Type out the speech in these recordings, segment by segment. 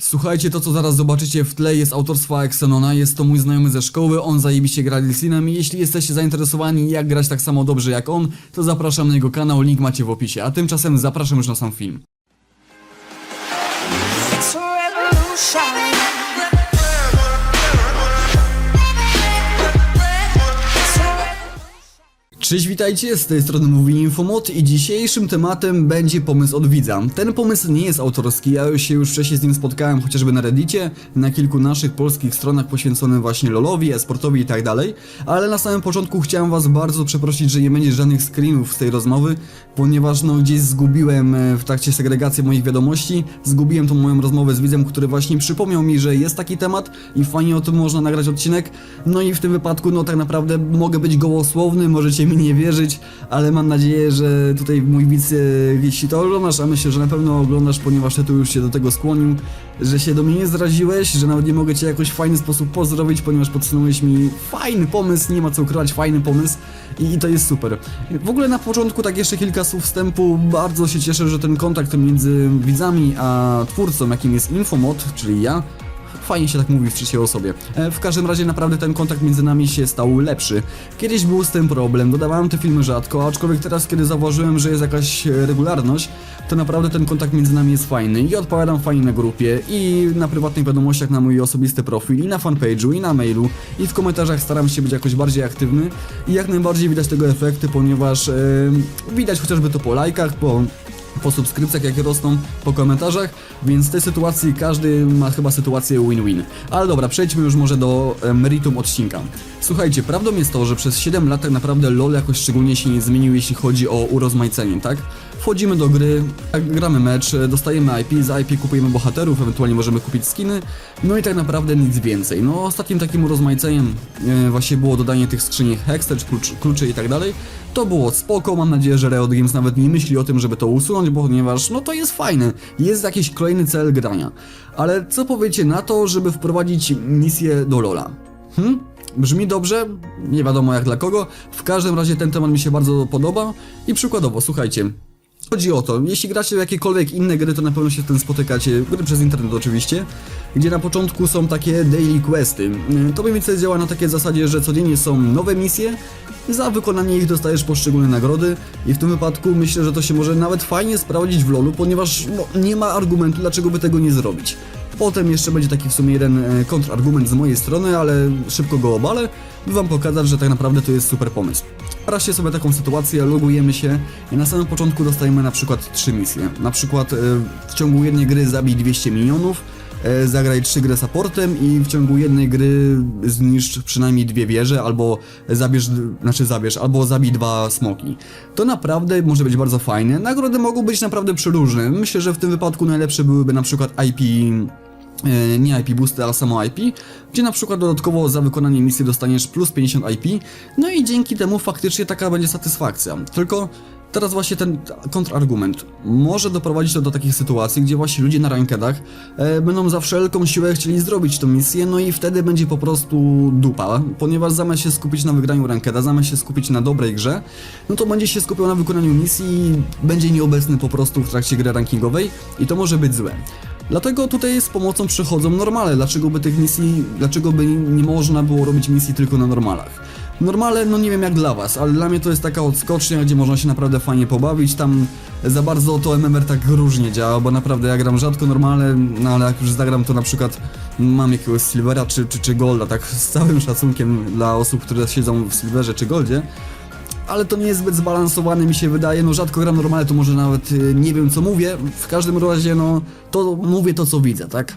Słuchajcie, to co zaraz zobaczycie w tle jest autorstwa Exenona, jest to mój znajomy ze szkoły, on zajebiście gra Lilsinem. I jeśli jesteście zainteresowani jak grać tak samo dobrze jak on, to zapraszam na jego kanał, link macie w opisie, a tymczasem zapraszam już na sam film. Cześć, witajcie, z tej strony mówi Infomod i dzisiejszym tematem będzie pomysł od widza. Ten pomysł nie jest autorski, ja się już wcześniej z nim spotkałem chociażby na reddicie, na kilku naszych polskich stronach poświęconych właśnie LoLowi, esportowi i tak dalej, ale na samym początku chciałem was bardzo przeprosić, że nie będzie żadnych screenów z tej rozmowy, ponieważ no gdzieś zgubiłem e, w trakcie segregacji moich wiadomości, zgubiłem tą moją rozmowę z widzem, który właśnie przypomniał mi, że jest taki temat i fajnie o tym można nagrać odcinek, no i w tym wypadku no tak naprawdę mogę być gołosłowny, możecie mi nie wierzyć, ale mam nadzieję, że tutaj mój widz, e, jeśli to oglądasz, a myślę, że na pewno oglądasz, ponieważ tytuł już się do tego skłonił, że się do mnie nie zraziłeś, że nawet nie mogę cię jakoś w fajny sposób pozdrowić, ponieważ podsunąłeś mi fajny pomysł, nie ma co ukrywać, fajny pomysł i, i to jest super. W ogóle na początku tak jeszcze kilka słów wstępu, bardzo się cieszę, że ten kontakt między widzami a twórcą, jakim jest Infomod, czyli ja, Fajnie się tak mówi w trzeciej osobie. E, W każdym razie naprawdę ten kontakt między nami się stał lepszy. Kiedyś był z tym problem, dodawałem te filmy rzadko, aczkolwiek teraz kiedy zauważyłem, że jest jakaś e, regularność, to naprawdę ten kontakt między nami jest fajny i odpowiadam fajnie na grupie i na prywatnych wiadomościach na mój osobisty profil i na fanpage'u i na mailu i w komentarzach staram się być jakoś bardziej aktywny i jak najbardziej widać tego efekty, ponieważ e, widać chociażby to po lajkach, po po subskrypcjach, jakie rosną, po komentarzach, więc w tej sytuacji każdy ma chyba sytuację win-win. Ale dobra, przejdźmy już może do meritum odcinka. Słuchajcie, prawdą jest to, że przez 7 lat tak naprawdę LoL jakoś szczególnie się nie zmienił, jeśli chodzi o urozmaicenie, tak? Wchodzimy do gry, tak, gramy mecz, e, dostajemy IP, za IP kupujemy bohaterów, ewentualnie możemy kupić skiny, no i tak naprawdę nic więcej. No ostatnim takim urozmaiceniem e, właśnie było dodanie tych skrzyni Hextech, klucz, kluczy i tak dalej. To było spoko, mam nadzieję, że Riot Games nawet nie myśli o tym, żeby to usunąć, ponieważ no to jest fajne, jest jakiś kolejny cel grania. Ale co powiecie na to, żeby wprowadzić misję do LoLa? Hm? Brzmi dobrze, nie wiadomo jak dla kogo, w każdym razie ten temat mi się bardzo podoba i przykładowo, słuchajcie, Chodzi o to, jeśli gracie w jakiekolwiek inne gry, to na pewno się z tym spotykacie, gry przez internet oczywiście, gdzie na początku są takie daily questy. To mniej więcej działa na takiej zasadzie, że codziennie są nowe misje, za wykonanie ich dostajesz poszczególne nagrody i w tym wypadku myślę, że to się może nawet fajnie sprawdzić w LoLu, ponieważ no, nie ma argumentu, dlaczego by tego nie zrobić. Potem jeszcze będzie taki w sumie jeden e, kontrargument z mojej strony, ale szybko go obalę, by wam pokazać, że tak naprawdę to jest super pomysł. Wyobraźcie sobie taką sytuację, logujemy się i na samym początku dostajemy na przykład trzy misje. Na przykład e, w ciągu jednej gry zabij 200 minionów, e, zagraj trzy gry supportem i w ciągu jednej gry zniszcz przynajmniej dwie wieże, albo zabierz, znaczy zabierz, albo zabij dwa smoki. To naprawdę może być bardzo fajne. Nagrody mogą być naprawdę przeróżne. Myślę, że w tym wypadku najlepsze byłyby na przykład IP nie IP boosty, ale samo IP, gdzie na przykład dodatkowo za wykonanie misji dostaniesz plus 50 IP, no i dzięki temu faktycznie taka będzie satysfakcja. Tylko teraz właśnie ten kontrargument może doprowadzić to do takich sytuacji, gdzie właśnie ludzie na rankedach e, będą za wszelką siłę chcieli zrobić tą misję, no i wtedy będzie po prostu dupa, ponieważ zamiast się skupić na wygraniu rankeda, zamiast się skupić na dobrej grze, no to będzie się skupiał na wykonaniu misji i będzie nieobecny po prostu w trakcie gry rankingowej i to może być złe. Dlatego tutaj z pomocą przychodzą normale. Dlaczego by tych misji, dlaczego by nie można było robić misji tylko na normalach? Normale, no nie wiem jak dla was, ale dla mnie to jest taka odskocznia, gdzie można się naprawdę fajnie pobawić. Tam za bardzo to MMR tak różnie działa, bo naprawdę ja gram rzadko normale, no ale jak już zagram to na przykład mam jakiegoś Silvera czy, czy, czy Golda, tak z całym szacunkiem dla osób, które siedzą w Silverze czy Goldzie ale to nie jest zbyt zbalansowane mi się wydaje, no rzadko gram normalnie, to może nawet y, nie wiem co mówię, w każdym razie no to mówię to co widzę, tak?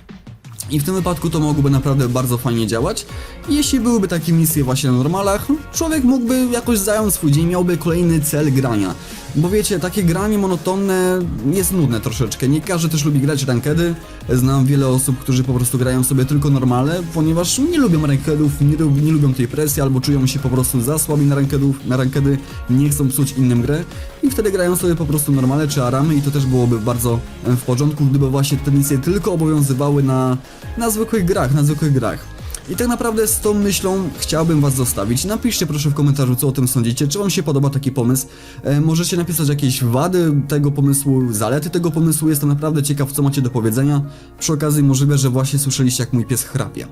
I w tym wypadku to mogłoby naprawdę bardzo fajnie działać. Jeśli byłyby takie misje właśnie na normalach, no, człowiek mógłby jakoś zająć swój dzień, miałby kolejny cel grania. Bo wiecie, takie granie monotonne jest nudne troszeczkę. Nie każdy też lubi grać rankedy. Znam wiele osób, którzy po prostu grają sobie tylko normale, ponieważ nie lubią rankedów, nie, nie lubią tej presji, albo czują się po prostu za słabi na, rankedów, na rankedy, nie chcą psuć innym grę i wtedy grają sobie po prostu normale czy aramy i to też byłoby bardzo e, w porządku, gdyby właśnie te misje tylko obowiązywały na, na zwykłych grach, na zwykłych grach. I tak naprawdę z tą myślą chciałbym was zostawić. Napiszcie proszę w komentarzu, co o tym sądzicie, czy wam się podoba taki pomysł. E, możecie napisać jakieś wady tego pomysłu, zalety tego pomysłu. Jestem naprawdę ciekaw, co macie do powiedzenia. Przy okazji możliwe, że właśnie słyszeliście, jak mój pies chrapie.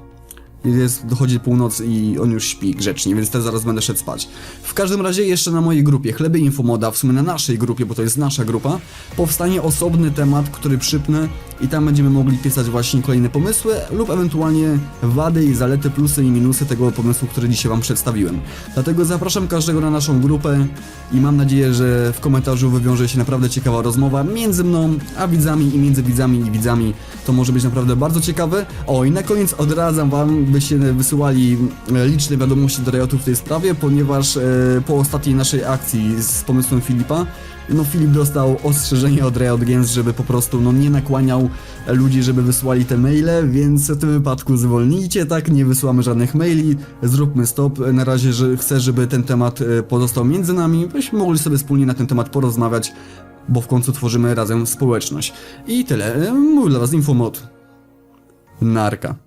Jest, dochodzi północ i on już śpi grzecznie, więc też zaraz będę szedł spać. W każdym razie jeszcze na mojej grupie Chleby Infomoda, w sumie na naszej grupie, bo to jest nasza grupa, powstanie osobny temat, który przypnę i tam będziemy mogli pisać właśnie kolejne pomysły lub ewentualnie wady i zalety, plusy i minusy tego pomysłu, który dzisiaj wam przedstawiłem. Dlatego zapraszam każdego na naszą grupę i mam nadzieję, że w komentarzu wywiąże się naprawdę ciekawa rozmowa między mną a widzami i między widzami i widzami. To może być naprawdę bardzo ciekawe. O i na koniec odradzam wam, byście wysyłali e, liczne wiadomości do Riotu w tej sprawie, ponieważ e, po ostatniej naszej akcji z pomysłem Filipa, no Filip dostał ostrzeżenie od Riot Games, żeby po prostu no nie nakłaniał ludzi, żeby wysłali te maile, więc w tym wypadku zwolnijcie, tak, nie wysyłamy żadnych maili, zróbmy stop, na razie że chcę, żeby ten temat e, pozostał między nami, byśmy mogli sobie wspólnie na ten temat porozmawiać, bo w końcu tworzymy razem społeczność. I tyle, E, mówił dla was Infomod. Narka.